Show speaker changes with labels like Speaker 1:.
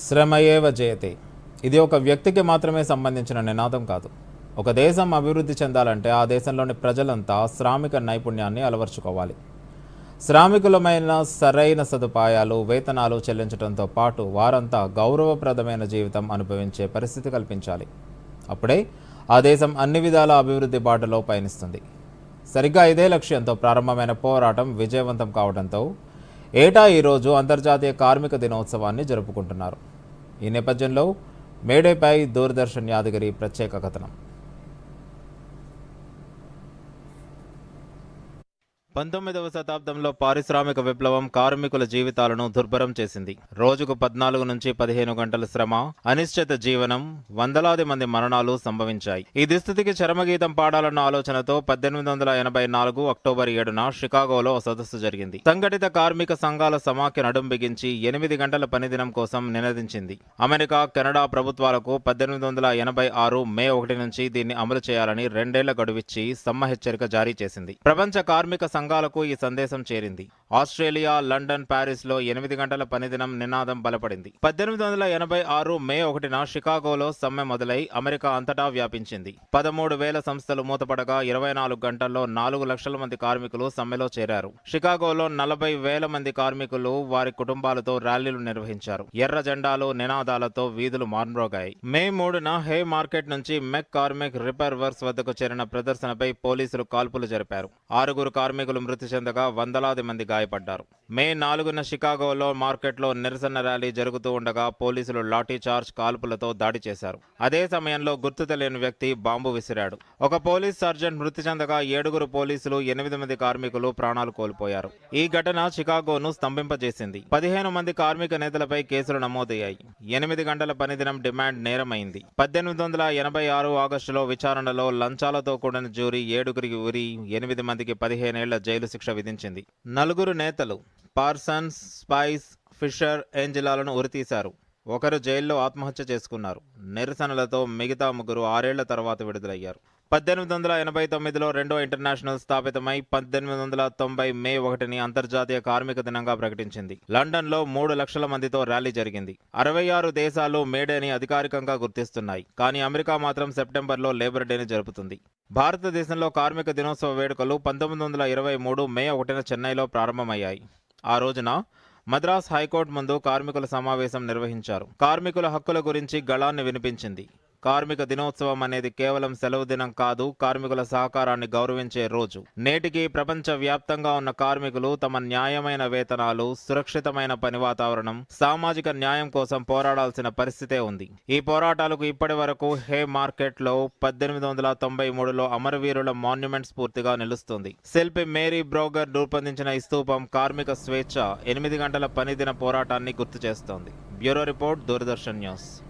Speaker 1: శ్రమయేవ జయతి. ఇది ఒక వ్యక్తికి మాత్రమే సంబంధించిన నినాదం కాదు. ఒక దేశం అభివృద్ధి చెందాలంటే ఆ దేశంలోని ప్రజలంతా శ్రామిక నైపుణ్యాన్ని అలవర్చుకోవాలి. శ్రామికులమైన సరైన సదుపాయాలు వేతనాలు చెల్లించడంతో పాటు వారంతా గౌరవప్రదమైన జీవితం అనుభవించే పరిస్థితి కల్పించాలి. అప్పుడే ఆ దేశం అన్ని విధాల అభివృద్ధి బాటలో పయనిస్తుంది. సరిగ్గా ఇదే లక్ష్యంతో ప్రారంభమైన పోరాటం విజయవంతం కావడంతో ఏటా ఈరోజు అంతర్జాతీయ కార్మిక దినోత్సవాన్ని జరుపుకుంటున్నారు. ఈ నేపథ్యంలో మేడేపై దూరదర్శన్ యాదగిరి ప్రత్యేక కథనం. పంతొమ్మిదవ శతాబ్దంలో పారిశ్రామిక విప్లవం కార్మికుల జీవితాలను దుర్భరం చేసింది. రోజుకు పద్నాలుగు నుంచి పదిహేను గంటల శ్రమ అనిశ్చిత జీవనం వందలాది మంది మరణాలు సంభవించాయి. ఈ దుస్థితికి చరమగీతం పాడాలన్న ఆలోచనతో పద్దెనిమిది వందల ఎనభై నాలుగు అక్టోబర్ ఏడున షికాగోలో సదస్సు జరిగింది. సంఘటిత కార్మిక సంఘాల సమాఖ్య నడుం బిగించి ఎనిమిది గంటల పనిదినం కోసం నినదించింది. అమెరికా కెనడా ప్రభుత్వాలకు పద్దెనిమిది వందల ఎనభై ఆరు మే ఒకటి నుంచి దీన్ని అమలు చేయాలని రెండేళ్ళ గడువిచ్చి సమ్మ హెచ్చరిక జారీ చేసింది. ప్రపంచ కార్మిక సంఘాలకు ఈ సందేశం చేరింది. ఆస్ట్రేలియా లండన్ ప్యారిస్లో ఎనిమిది గంటల పనిదినం నినాదం బలపడింది. పద్దెనిమిది వందల ఎనభై ఆరు మే ఒకటిన షికాగోలో సమ్మె మొదలై అమెరికా అంతటా వ్యాపించింది. పదమూడు వేల సంస్థలు మూతపడగా ఇరవై నాలుగు గంటల్లో నాలుగు లక్షల మంది కార్మికులు సమ్మెలో చేరారు. షికాగోలో నలభై వేల మంది కార్మికులు వారి కుటుంబాలతో ర్యాలీలు నిర్వహించారు. ఎర్ర జెండాలు నినాదాలతో వీధులు మార్మ్రోగాయి మే మూడున హే మార్కెట్ నుంచి మెక్ కార్మిక్ రిపేర్ వర్క్స్ వద్దకు చేరిన ప్రదర్శనపై పోలీసులు కాల్పులు జరిపారు. ఆరుగురు కార్మికులు మృతి చెందగా వందలాది మంది గాయపడ్డారు. మే నాలుగున షికాగోలో మార్కెట్లో నిరసన ర్యాలీ జరుగుతూ ఉండగా పోలీసులు లాఠీ చార్జ్ కాల్పులతో దాడి చేశారు. అదే సమయంలో గుర్తు తెలియని వ్యక్తి బాంబు విసిరాడు. ఒక పోలీస్ సర్జెంట్ మృతి చెందగా ఏడుగురు పోలీసులు ఎనిమిది మంది కార్మికులు ప్రాణాలు కోల్పోయారు. ఈ ఘటన షికాగోను స్తంభింపజేసింది. పదిహేను మంది కార్మిక నేతలపై కేసులు నమోదయ్యాయి. ఎనిమిది గంటల పనిదినం డిమాండ్ నేరమైంది. పద్దెనిమిది వందల ఎనభై ఆరు ఆగస్టులో విచారణలో లంచాలతో కూడిన జ్యూరీ ఏడుగురికి ఉరి ఎనిమిది మందికి పదిహేనేళ్ళ జైలు శిక్ష విధించింది. నలుగురు నేతలు పార్సన్స్ స్పైస్ ఫిషర్ ఏంజిలాలను ఉరితీశారు. ఒకరు జైల్లో ఆత్మహత్య చేసుకున్నారు. నిరసనలతో మిగతా ముగ్గురు ఆరేళ్ళ తర్వాత విడుదలయ్యారు. పద్దెనిమిది వందల ఎనభై తొమ్మిదిలో రెండో ఇంటర్నేషనల్ స్థాపితమై పద్దెనిమిది వందల తొంభై మే ఒకటిని అంతర్జాతీయ కార్మిక దినంగా ప్రకటించింది. లండన్లో మూడు లక్షల మందితో ర్యాలీ జరిగింది. అరవై ఆరు దేశాలు మేడేని అధికారికంగా గుర్తిస్తున్నాయి. కానీ అమెరికా మాత్రం సెప్టెంబర్లో లేబర్ డేని జరుపుతుంది. భారతదేశంలో కార్మిక దినోత్సవ వేడుకలు పంతొమ్మిది వందల ఇరవై మూడు మే ఒకటిన చెన్నైలో ప్రారంభమయ్యాయి. ఆ రోజున మద్రాస్ హైకోర్టు ముందు కార్మికుల సమావేశం నిర్వహించారు. కార్మికుల హక్కుల గురించి గళాన్ని వినిపించింది. కార్మిక దినోత్సవం అనేది కేవలం సెలవు దినం కాదు కార్మికుల సహకారాన్ని గౌరవించే రోజు. నేటికి ప్రపంచ వ్యాప్తంగా ఉన్న కార్మికులు తమ న్యాయమైన వేతనాలు సురక్షితమైన పని వాతావరణం సామాజిక న్యాయం కోసం పోరాడాల్సిన పరిస్థితే ఉంది. ఈ పోరాటాలకు ఇప్పటి వరకు హే మార్కెట్లో పద్దెనిమిది వందల తొంభై మూడులో అమరవీరుల మాన్యుమెంట్ స్ఫూర్తిగా నిలుస్తుంది. శిల్పి మేరీ బ్రోగర్ రూపొందించిన ఈ స్తూపం కార్మిక స్వేచ్ఛ ఎనిమిది గంటల పనిదిన పోరాటాన్ని గుర్తు చేస్తోంది. Bureau report Doordarshan news.